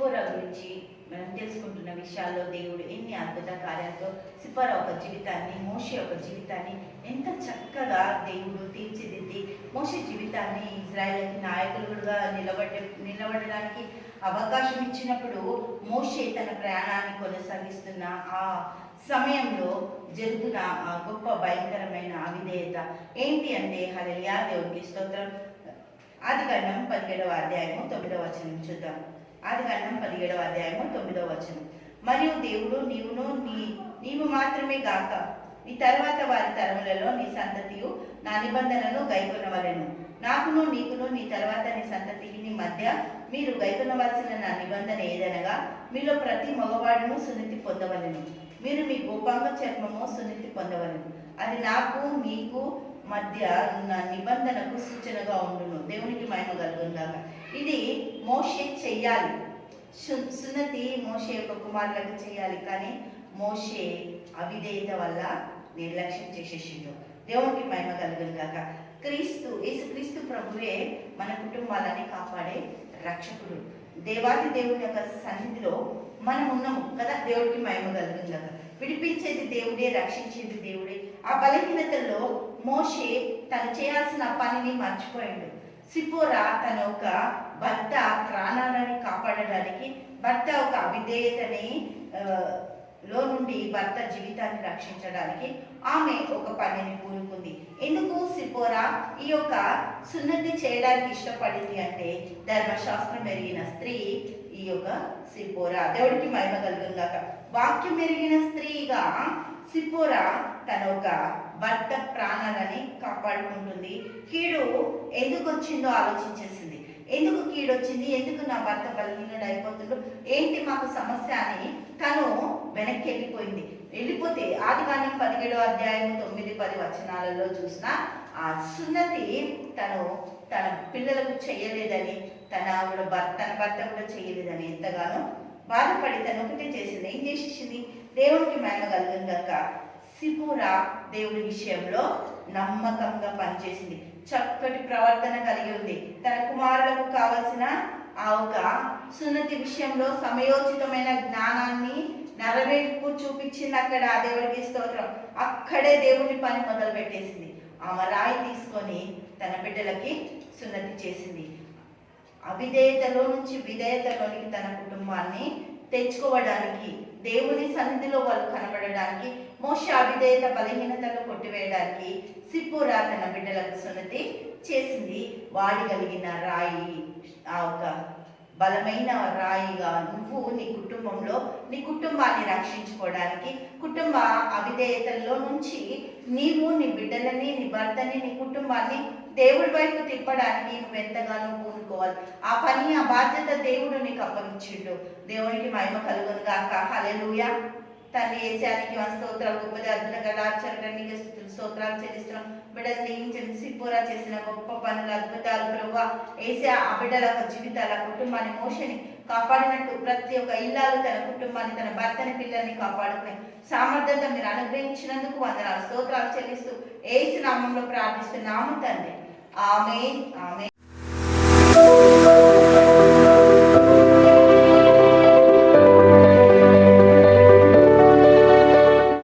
సిఫోరా గురించి మనం తెలుసుకుంటున్న విషయాల్లో దేవుడు ఎన్ని అద్భుత కార్యాలతో సిప్పారా ఒక జీవితాన్ని మోషి ఒక జీవితాన్ని ఎంత చక్కగా దేవుడు తీర్చిదిద్ది. మోషి జీవితాన్ని ఇజ్రాయెల్కి నాయకులుగా నిలబడే నిలబడడానికి అవకాశం ఇచ్చినప్పుడు మోషే తన ప్రయాణాన్ని కొనసాగిస్తున్న ఆ సమయంలో జరుగుతున్న ఆ గొప్ప భయంకరమైన అవిధేయత ఏంటి అంటే హరియా దేవుడికి స్తోత్రం. ఆది కాండం పదిహేడవ అధ్యాయము తొమ్మిదవ వచనం చూద్దాం. ఆది కాండం పదిహేడవ అధ్యాయము తొమ్మిదవ వచనం. మరియు దేవుడు నీవును నీ నీవు మాత్రమే గాక నీ తర్వాత వారి తరములలో నీ సంతతియు నా నిబంధనను గైకొనవలెను. నాకును నీకును నీ తర్వాత నీ సంతతిని మధ్య మీరు గైకొనవలసిన నా నిబంధన ఏదనగా మీలో ప్రతి మగవాడును సున్నితి పొందవలెను. మీరు మీ గోపాంగ చర్మము సున్నితి పొందవలను. అది నాకు మీకు మధ్య ఉన్న నిబంధనకు సూచనగా ఉండును. దేవునికి మహిమ కలుగుందాక ఇది మోషే చెయ్యాలి. సున్నతి మోషే యొక్క కుమారులకు చేయాలి కానీ మోషే అవిధేయత వల్ల నిర్లక్ష్యం చేసేసిండు. దేవునికి మహిమ కలుగుందాక క్రీస్తు యేసు క్రీస్తు ప్రభువే మన కుటుంబాలని కాపాడే రక్షకుడు. దేవాది దేవుని యొక్క సన్నిధిలో మనం ఉన్నాము కదా? దేవుడికి మహిమ కలుగుందాక విడిపించేది దేవుడే రక్షించేది దేవుడే. ఆ బలహీనతలో మోషే తను చేయాల్సిన పనిని మర్చిపోయాడు. సిపోరా తన ఒక భర్త ప్రాణాలని కాపాడడానికి భర్త ఒక అవిధేయతని లో నుండి భర్త జీవితాన్ని రక్షించడానికి ఆమె ఒక పనిని పూనుకుంది. ఎందుకు సిపోరా? ఈ యొక్క సున్నతి చేయడానికి ఇష్టపడింది అంటే ధర్మశాస్త్రం ఎరిగిన స్త్రీ ఈ యొక్క సిపోరా. దేవుడికి మహిమ కలుగుందాక వాక్యం ఎరిగిన స్త్రీగా సిపోరా తన ఒక భర్త ప్రాణాలని కాపాడుకుంటుంది. కీడు ఎందుకు వచ్చిందో ఆలోచించేసింది. ఎందుకు కీడు వచ్చింది? ఎందుకు నా భర్త బలహీనుడు అయిపోతుందో ఏంటి మాకు సమస్య అని తను వెనక్కి వెళ్ళిపోయింది. వెళ్ళిపోతే ఆది కాండం పదిహేడో అధ్యాయం తొమ్మిది పది వచనాలలో చూసిన ఆ సున్నతి తను తన పిల్లలకు చేయలేదని తన ఆవిడ భర్త తన భర్త కూడా చేయలేదని ఎంతగానో బాధపడి తను ఒకటే చేసింది. ఏం చేసేసింది దేవుడికి మహిమ కలుగుందాక సిపురా దేవుడి విషయంలో నమ్మకంగా పనిచేసింది. చక్కటి ప్రవర్తన కలిగి ఉంది. తన కుమారులకు కావలసిన ఆ ఒక సున్నతి విషయంలో సమయోచితమైన జ్ఞానాన్ని నెరవేర్పు చూపించింది అక్కడ ఆ దేవుడికి స్తోత్రం. అక్కడే దేవుని పని మొదలు పెట్టేసింది ఆమె రాయి తీసుకొని తన బిడ్డలకి సున్నతి చేసింది. అవిధేయతలో నుంచి విధేయతలోనికి తన కుటుంబాన్ని తెచ్చుకోవడానికి దేవుని సన్నిధిలో వాళ్ళు కనబడడానికి మోష అవిధేయత బలహీనతను కొట్టివేయడానికి సిప్పురా తన బిడ్డలకు సున్నతి చేసింది. వాడి కలిగిన రాయి ఆ ఒక బలమైన రాయిగా నువ్వు నీ కుటుంబంలో నీ కుటుంబాన్ని రక్షించుకోవడానికి కుటుంబ అవిధేయతల్లో నుంచి నీవు నీ బిడ్డలని నీ భర్తని నీ కుటుంబాన్ని దేవుడి వైపు తిప్పడానికి నువ్వు ఎంతగానో పూనుకోవాలి. ఆ పని ఆ బాధ్యత దేవుడు నీకు అప్పగించిండు. దేవునికి మహిమ కలుగును గాక. హలెలుయ తల్లి ఏసానికి మా స్తోత్రాలు గొప్పది. అద్భుత గల స్తోత్రాలు చెల్లిస్తున్నాం. బిడ్డలు నియమించిన సిప్పురా చేసిన గొప్ప పనులు అద్భుతాలు ప్రభు. ఏసా ఆ బిడ్డల యొక్క జీవితాల కుటుంబాన్ని మోషని కాపాడినట్టు ప్రతి ఒక్క ఇల్లాలు తన కుటుంబాన్ని తన భర్తని పిల్లల్ని కాపాడుకునే సామర్థ్యత మీరు అనుగ్రహించినందుకు వందనాలు. స్తోత్రాలు చెల్లిస్తూ ఏసు నామంలో ప్రార్థిస్తున్నాము తండ్రి. ఆమె ఆమె